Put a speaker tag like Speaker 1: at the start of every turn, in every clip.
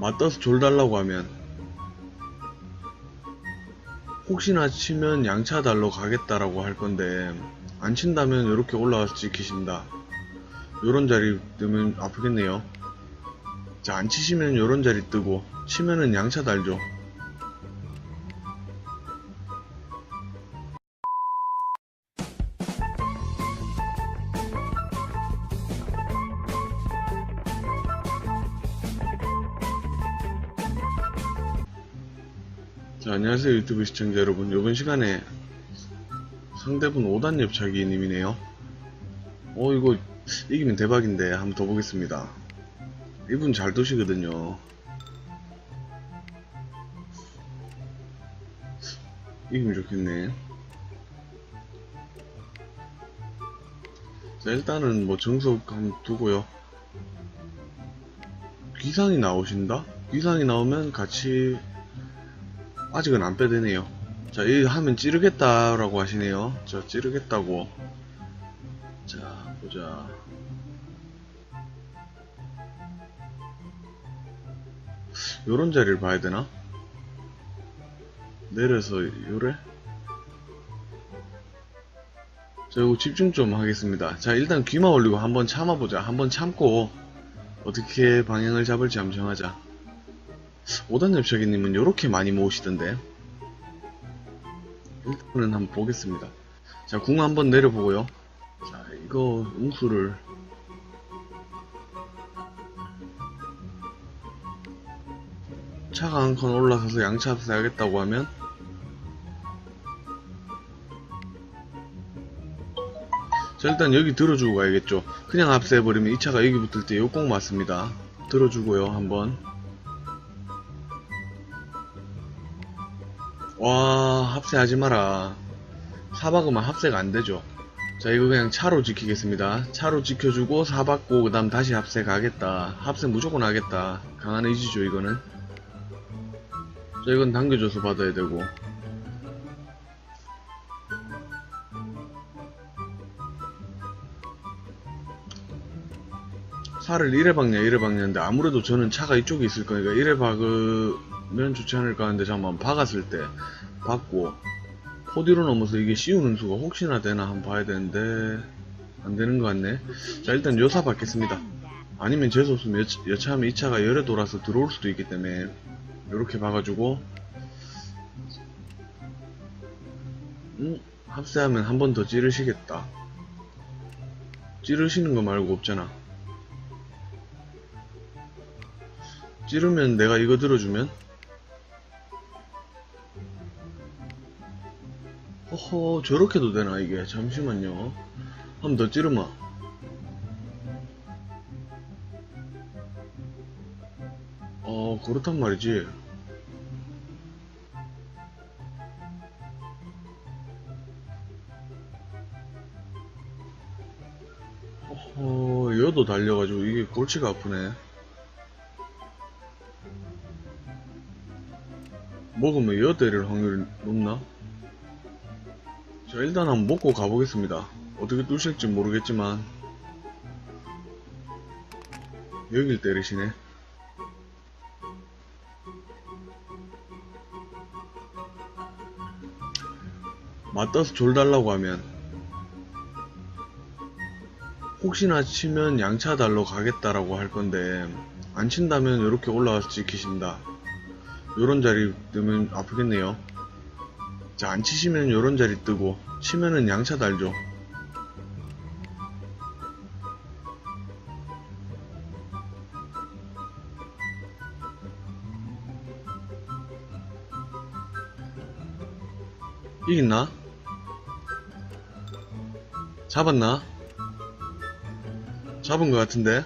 Speaker 1: 맞다서 졸 달라고 하면 혹시나 치면 양차 달러 가겠다라고 할 건데 안 친다면 이렇게 올라와서 지키신다. 요런 자리 뜨면 아프겠네요. 자 안 치시면 요런 자리 뜨고 치면은 양차 달죠 자, 안녕하세요 유튜브 시청자 여러분. 이번 시간에 상대분 5단 옆차기 님이네요. 어 이거 이기면 대박인데 한번 더 보겠습니다. 이분 잘 도시거든요. 이기면 좋겠네. 자 일단은 뭐 정석 한번 두고요. 귀상이 나오신다? 귀상이 나오면 같이 아직은 안 빼대네요. 자, 이 하면 찌르겠다 라고 하시네요. 자, 찌르겠다고. 자, 보자. 요런 자리를 봐야 되나? 내려서 요래? 자, 이거 집중 좀 하겠습니다. 자, 일단 귀만 올리고 한번 참아보자. 한번 참고 어떻게 방향을 잡을지 한번 정하자. 5단 엽차기님은 이렇게 많이 모으시던데. 일단은 한번 보겠습니다. 자 궁 한번 내려보고요. 자 이거 웅수를. 차가 한 칸 올라서서 양차 합세하겠다고 하면. 자 일단 여기 들어주고 가야겠죠. 그냥 합세해버리면 이 차가 여기 붙을 때요꼭 맞습니다. 들어주고요 한번 와 합세하지 마라. 사박으면 합세가 안되죠. 자 이거 그냥 차로 지키겠습니다. 차로 지켜주고 사박고 그 다음 다시 합세 가겠다. 합세 무조건 하겠다. 강한 의지죠 이거는. 자 이건 당겨줘서 받아야 되고 살을 이래 박냐 이래 박냐인데 아무래도 저는 차가 이쪽에 있을 거니까 이래 박으면 좋지 않을까 하는데 잠깐만 박았을 때 박고 포디로 넘어서 이게 씌우는 수가 혹시나 되나 한번 봐야 되는데 안 되는 것 같네. 자 일단 여사 받겠습니다. 아니면 재수없으면 여차, 여차하면 이 차가 열에 돌아서 들어올 수도 있기 때문에 이렇게 봐가지고 음 합세하면 한 번 더 찌르시겠다. 찌르시는 거 말고 없잖아 찌르면 내가 이거 들어주면? 허허 저렇게도 되나 이게? 잠시만요. 한 번 더 찌르마. 어 그렇단 말이지. 허허 여도 달려가지고 이게 골치가 아프네 먹으면 여 때릴 확률이 높나? 자 일단 한번 먹고 가보겠습니다. 어떻게 뚫실지 모르겠지만. 여길 때리시네. 맞다서 졸 달라고 하면. 혹시나 치면 양차 달러 가겠다라고 할 건데 안 친다면 이렇게 올라와서 지키신다 요런 자리 뜨면 아프겠네요 자, 안 치시면 요런 자리 뜨고, 치면은 양차 달죠. 이겼나? 잡았나? 잡은 것 같은데?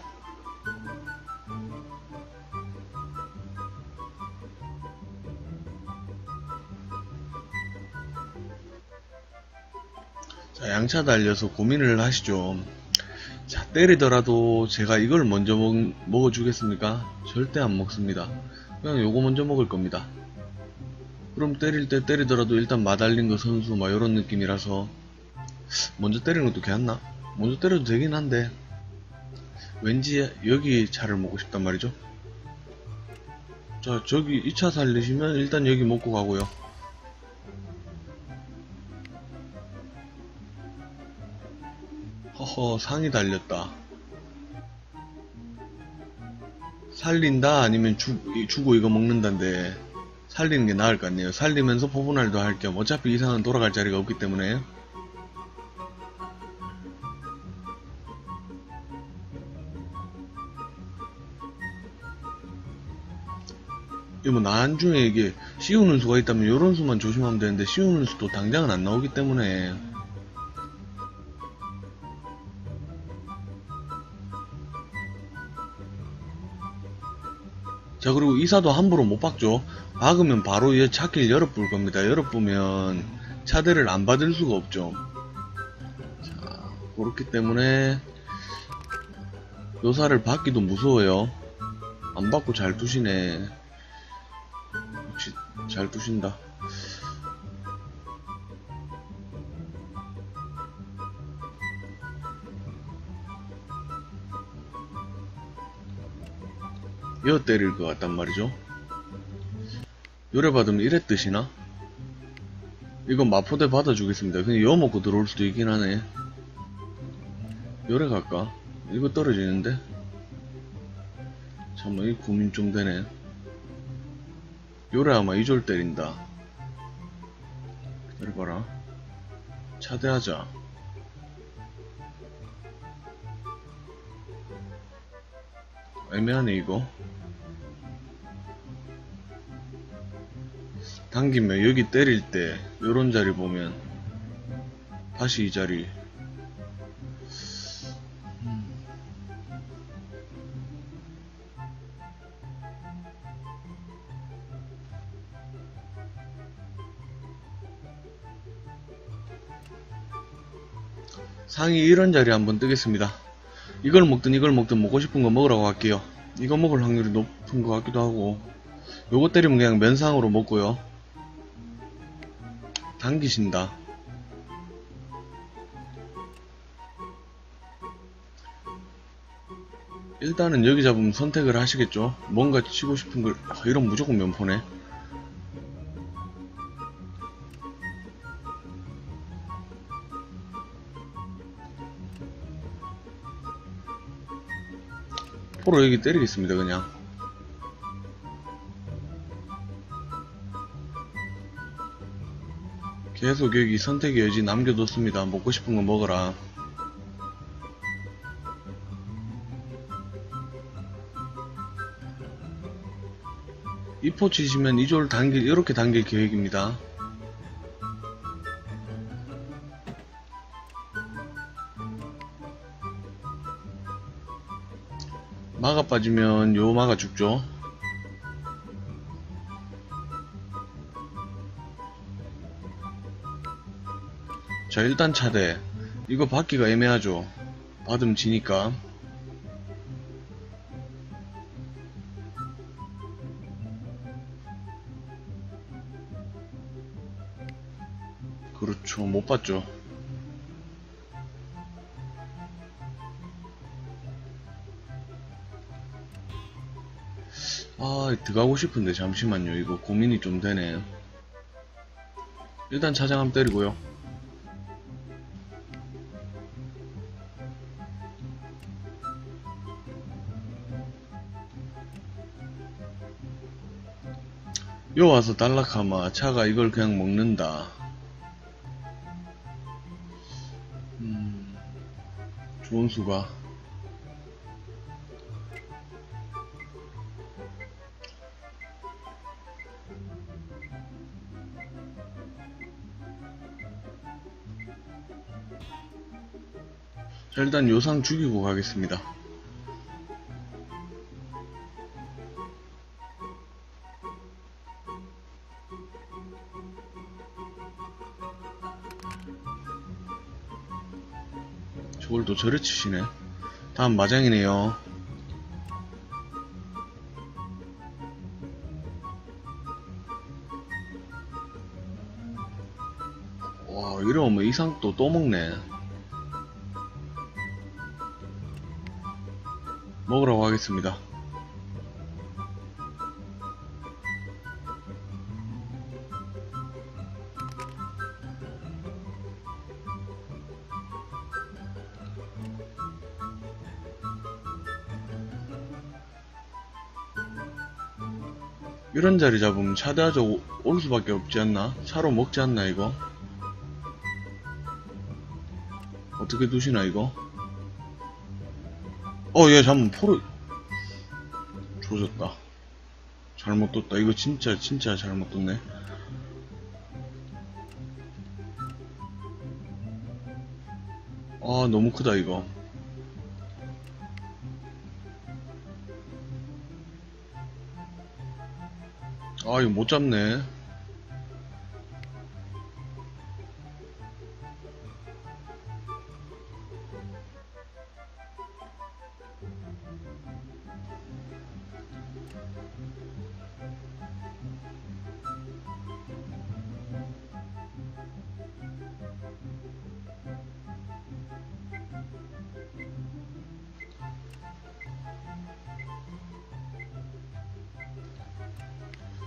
Speaker 1: 양차 달려서 고민을 하시죠. 자, 때리더라도 제가 이걸 먼저 먹, 먹어주겠습니까? 절대 안 먹습니다. 그냥 요거 먼저 먹을 겁니다. 그럼 때릴 때 때리더라도 일단 마달린 거 선수 막 이런 느낌이라서 먼저 때리는 것도 괜찮나? 먼저 때려도 되긴 한데 왠지 여기 차를 먹고 싶단 말이죠. 자, 저기 2차 살리시면 일단 여기 먹고 가고요. 허허, 상이 달렸다. 살린다? 아니면 주, 이- 주고 이거 먹는다인데, 살리는 게 나을 것 같네요. 살리면서 포분할도 할 겸, 어차피 이상은 돌아갈 자리가 없기 때문에. 이뭐 나중에 이게 씌우는 수가 있다면 요런 수만 조심하면 되는데 씌우는 수도 당장은 안 나오기 때문에 자 그리고 이사도 함부로 못 박죠. 박으면 바로 얘 차길 열어볼 겁니다. 열어보면 차대를 안 받을 수가 없죠. 자 그렇기 때문에 요사를 받기도 무서워요. 안 받고 잘 두시네. 잘 두신다. 여 때릴 것 같단 말이죠. 요래 받으면 이래 뜻이나? 이건 마포대 받아주겠습니다. 그냥 여 먹고 들어올 수도 있긴 하네. 요래 갈까? 이거 떨어지는데? 잠깐만, 이 고민 좀 되네. 요래 아마 이졸 때린다. 기다려봐라. 차대하자. 애매하네, 이거. 당기면 여기 때릴 때, 요런 자리 보면, 다시 이 자리. 음. 상이 이런 자리 한번 뜨겠습니다. 이걸 먹든 이걸 먹든 먹고 싶은 거 먹으라고 할게요. 이거 먹을 확률이 높은 것 같기도 하고 요거 때리면 그냥 면상으로 먹고요. 당기신다. 일단은 여기 잡으면 선택을 하시겠죠. 뭔가 치고 싶은 걸 아, 이런 무조건 면포네. 포로 여기 때리겠습니다 그냥. 계속 여기 선택의 여지 남겨뒀습니다. 먹고 싶은 거 먹어라. 이포 치시면 이졸 당길 이렇게 당길 계획입니다 마가 빠지면 요 마가 죽죠. 자 일단 차대 이거 받기가 애매하죠. 받으면 지니까. 그렇죠 못 받죠. 아, 들어가고 싶은데 잠시만요. 이거 고민이 좀 되네. 일단 차장 함 때리고요. 요 와서 달락하마 차가 이걸 그냥 먹는다. 음, 좋은 수가. 자, 일단 요상 죽이고 가겠습니다. 저걸 또 저래 치시네. 다음 마장이네요. 와, 이러면 뭐 이상 또또 먹네. 먹으라고 하겠습니다 이런 자리 잡으면 차대하자 올 수밖에 없지 않나? 차로 먹지 않나 이거? 어떻게 두시나 이거? 어, 얘 잠깐 포로 조졌다. 잘못 뒀다. 이거 진짜 진짜 잘못 뒀네. 아, 너무 크다 이거. 아, 이거 못 잡네.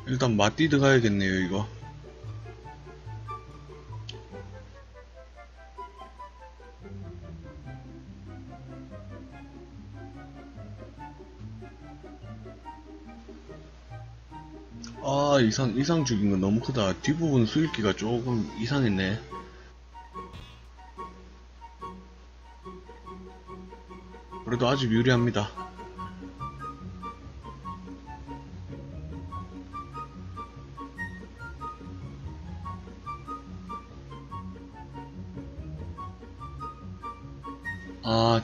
Speaker 1: 일단 마띠드 가야겠네요, 이거. 아, 이상, 이상 죽인 건 너무 크다. 뒷부분 수익기가 조금 이상했네. 그래도 아직 유리합니다.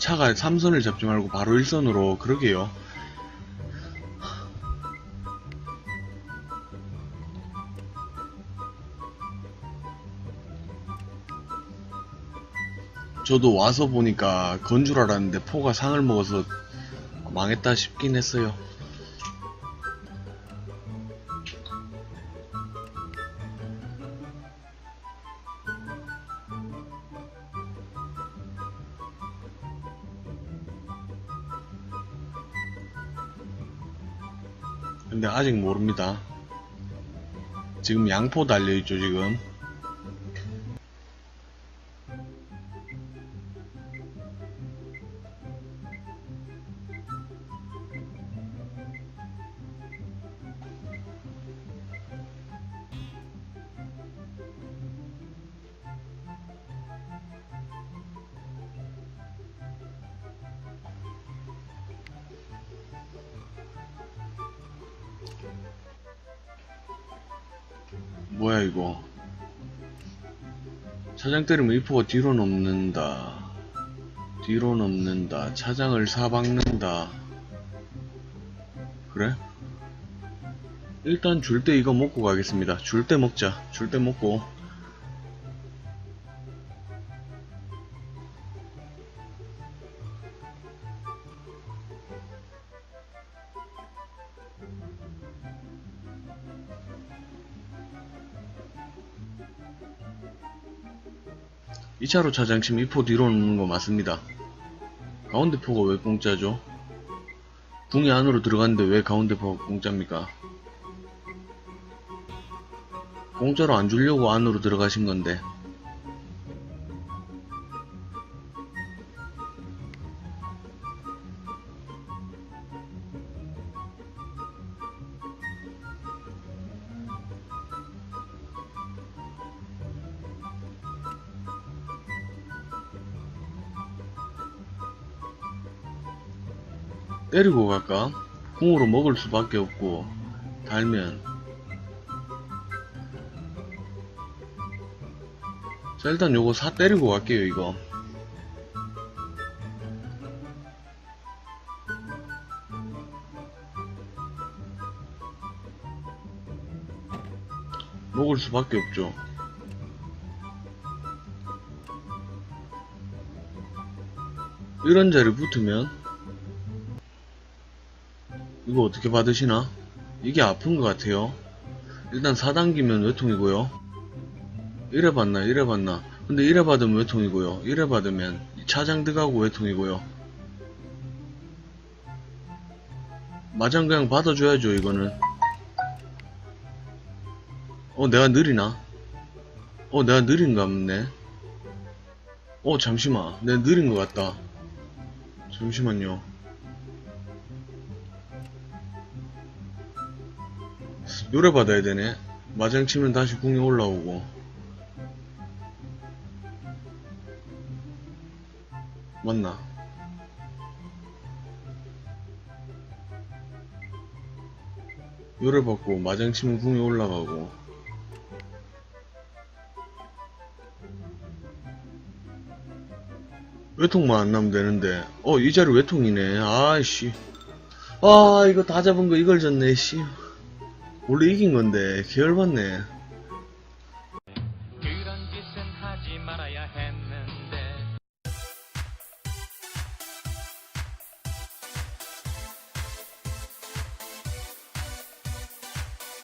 Speaker 1: 차가 3선을 잡지 말고 바로 1선으로, 그러게요. 저도 와서 보니까 건 줄 알았는데 포가 상을 먹어서 망했다 싶긴 했어요. 아직 모릅니다. 지금 양포 달려있죠, 지금. 뭐야, 이거. 차장 때리면 이포가 뒤로 넘는다. 뒤로 넘는다. 차장을 사박는다. 그래? 일단 줄 때 이거 먹고 가겠습니다. 줄 때 먹자. 줄 때 먹고. 이차로 차장 치면 이포 뒤로 넘는 거 맞습니다. 가운데 포가 왜 공짜죠? 궁이 안으로 들어갔는데 왜 가운데 포가 공짜입니까? 공짜로 안 주려고 안으로 들어가신 건데. 때리고 갈까? 궁으로 먹을 수밖에 없고 달면. 자 일단 요거 사 때리고 갈게요 이거. 먹을 수밖에 없죠. 이런 자리 붙으면 이거 어떻게 받으시나? 이게 아픈 것 같아요. 일단 4단기면 외통이고요. 1회 받나, 1회 받나. 근데 1회 받으면 외통이고요. 1회 받으면 차장 들어가고 외통이고요. 마장 그냥 받아줘야죠, 이거는. 어, 내가 느리나? 어, 내가 느린가 없네. 어, 잠시만. 내가 느린 것 같다. 잠시만요. 요래 받아야 되네. 마장 치면 다시 궁에 올라오고. 맞나? 요래 받고 마장 치면 궁에 올라가고. 외통만 안 나면 되는데. 어, 이 자리 외통이네. 아이씨. 아, 이거 다 잡은 거 이걸 졌네, 씨. 원래 이긴 건데, 개열받네.